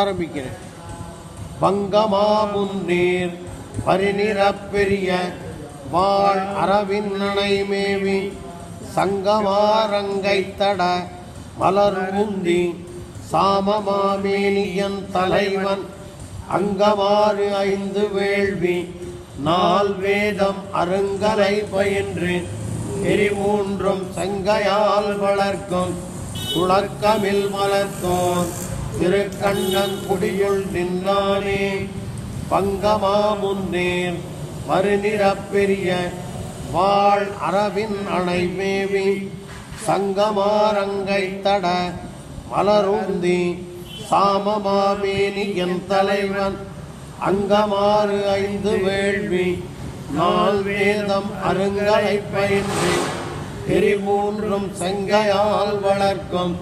ஆரம்பிக்கிறேன். பங்கமா முன்னீர் பரிநிறப்பெரிய வாழ் அரவின் மேவி சங்கமாரங்கை தட மலர் முந்தி சாமமாமேனியன் தலைவன் அங்கமாறு ஐந்து வேள்வி நால் வேதம் அருங்கலை பயின்று எரிமூன்றும் செங்கையால் வளர்க்கும் துளக்கமில் மலர்த்தோன் திருக்கண்ணன் குடியுள் நின்றானே பங்கமா முன்னேர் மறுநிறப்பெரிய வாழ் அரவின் அணை மேவி. சங்கமாரங்கை தட மலருந்தி சாமமாமேனி என் தலைவன். அங்கமாறு ஐந்து வேள்வி நாள் வேதம் அருங்கலை பயின்று எரிமூன்றும் செங்கையால் வளர்க்கும்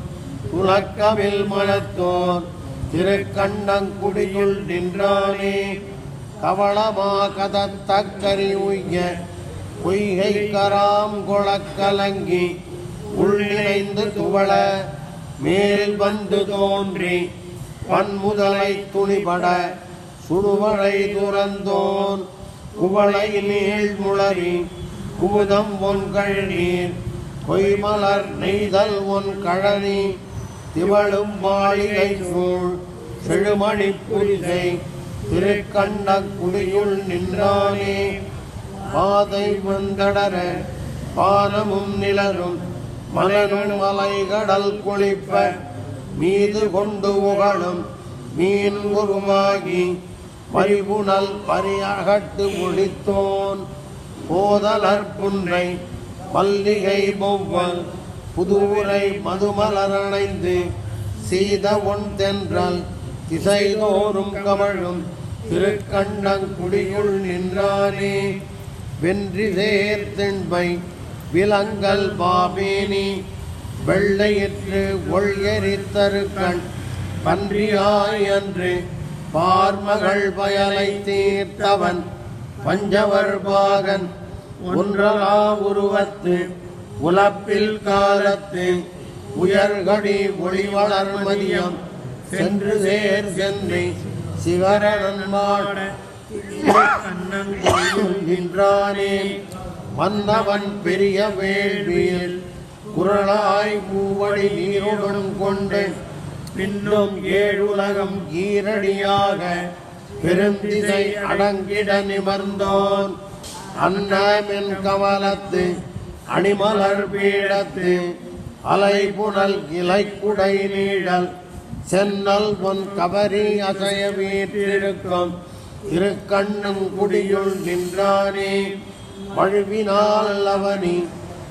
துலக்கமில் மனத்தோர் திருக்கண்ணங்குடியுள் நின்றானே. கவளமா கதத்தக்கரி உய்ய பொய்கை கராம் கொளக்கலங்கி உள்ளிணைந்து துவள மேல் வந்து தோன்றி பன்முதலை துணிபட சுடுவளை துறந்தோன். குவளை நீள் முளறி குமுதம் ஒன் கழநீர் பொய்மலர் நெய்தல் ஒன் கழனி திவளும் மாளிகை சூழ் செழுமணி புரிசை திருக்கண்ண குடியுள் நின்றானே. பாதை வந்தடர பானமும் நிலரும் மலரும் மலைகடல் குளிப்ப மீது கொண்டு உகழும் மீன் உருவாகி பரிபுணல் பரியாகட்டு முடித்தோன் போதலற்புன்றை மல்லிகை பொவ்வல் புதுவுரை மதுமலரணைந்து சீத ஒன் தென்றால் திசைதோறும் கமழும் திருக்கண்ணங்குடியுள் நின்றானே. வென்றி சேர்த்திண்மை விலங்கல் பாபேனி வெள்ளையிற்று ஒள்யரித்தருக்கண் பன்றியாய் அன்று பார்மகள் பயலை தீர்த்தவன் பஞ்சவர் பாகன் ஒன்றலா உருவத்து உலப்பில் காலத்து உயர்கடி ஒளிவளர் மதியம். சென்று சேர் சென்னை சிகரணன் நின்றானே. வந்தவன் பெரிய வேள்வியில் குரலாய் மூவடி நீருடன் கொண்டு பின்னும் ஏழுலகம் ஈரடியாக பெருந்திசை அடங்கிட நிமர்ந்தோன். அன்னமென் கமலத்து அணிமலர் பீடத்து அலை புனல் குடை நீடல் சென்னல் பொன் கபரி அசைய வீற்றிருக்கும். திருக்கண்ணும் குடியுள் நின்றானே வழுவினால் அவனி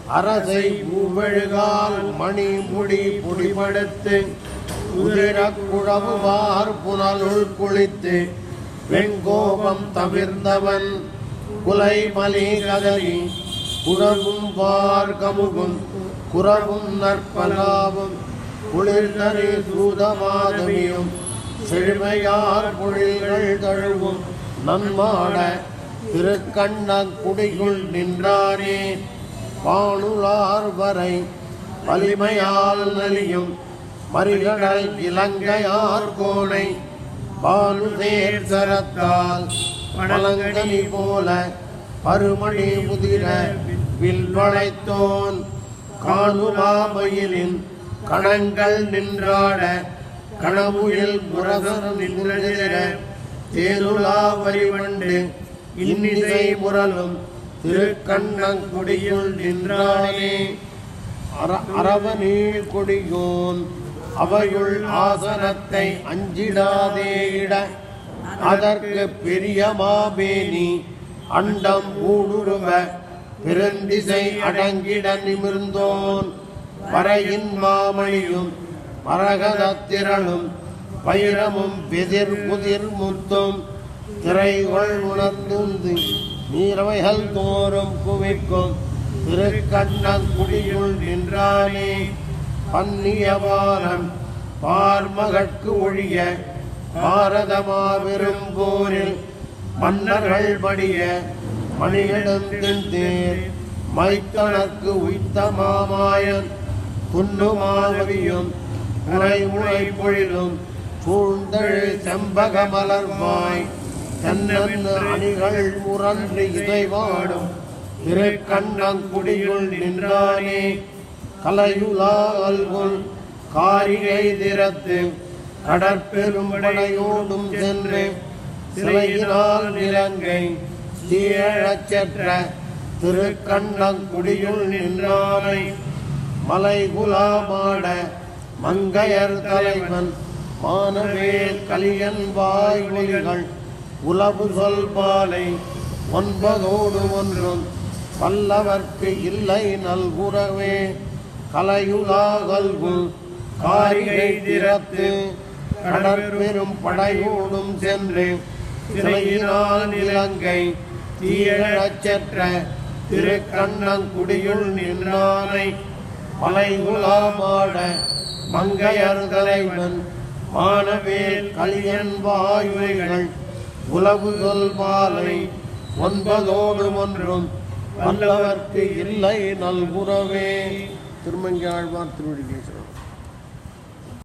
அரசை பூவெழுகால் மணி முடி புடிபடுத்து உதிர குழவுவார் புனலுள் குளித்து வெங்கோபம் தவிர்ந்தவன் குலை மலி கதறி குழவும் பார்கமுகும் குறவும் நற்பலாவும் குளிர்தறி சூதமாதவியும் செழுமையார் பொழில்கள் தழுவும் நன்மாட திருக்கண்ணன் குடிக்குள் நின்றாரே பானுலார் வரை வலிமையால் நலியும் மறிகடல் இலங்கையார் கோணை பாலுதேர் சரத்தால் பழங்கனி போல பருமணி முதிர வில் வளைத்தோன் காணுமாமயிலின் கணங்கள் நின்றாட கணமுயில் புரதர் நின்றிட தேருலா வரிவண்டு இன்னிசை முரலும் திருக்கண்ணங்குடியுள் நின்றானே. அரவ அரவநீள் கொடியோன் அவையுள் ஆசனத்தை அஞ்சிடாதேயிட அதற்கு பெரிய மாபேனி அண்டம் ஊடுருவ பெருந்திசை அடங்கிட நிமிர்ந்தோன். வரையின் மாமணியும் மரகதத்திரளும் வைரமும் பெதிர் புதிர் முத்தும் திரைகள் உணர்ந்து நீரவைகள் தோறும் குவிக்கும் திருக்கண்ணங்குடியுள் நின்றானே. பன்னியவாரம் பார்மகற்கு ஒழிய பாரதமா போரில் மன்னர்கள் படிய மணிகளும் தேர் மைத்தனக்கு உய்த்த மாமாயன் துண்ணுமாவியும் உரை உரை பொழிலும் பூந்தழு செம்பக மலர்வாய் தன்னன் அணிகள் உரன்று இதை வாடும் திருக்கண்ணங்குடியுள் நின்றானே. கலையுலா அல்குல் காரிகை திறத்து கடற்பெரும் படையோடும் சென்று சிலையினால் நிலங்கை தீழச் சென்ற திருக்கண்ணங்குடியுள் நின்றானை மலை குலாமாட மங்கையர் தலைவன் மானவேல் கலியன் வாய் ஒலிகள் உலவு சொல் பாலை ஒன்பதோடு ஒன்றும் வல்லவர்க்கு இல்லை நல்குறவே கலையுலாகல்குல் காரிகை திறத்து கடற்பெரும் படையோடும் சென்று சிலையினால் இலங்கை தீழச் திருக்கண்ணங்குடியுள் நின்றானை மலைகுலாமாட மங்கையர் தலைவன் மானவேல் கலியன் வாயுகள் உலவு சொல் மாலை ஒன்பதோடு ஒன்றும் வல்லவர்க்கு இல்லை நல்குறவே. திருமங்கி ஆழ்வார் திருவடி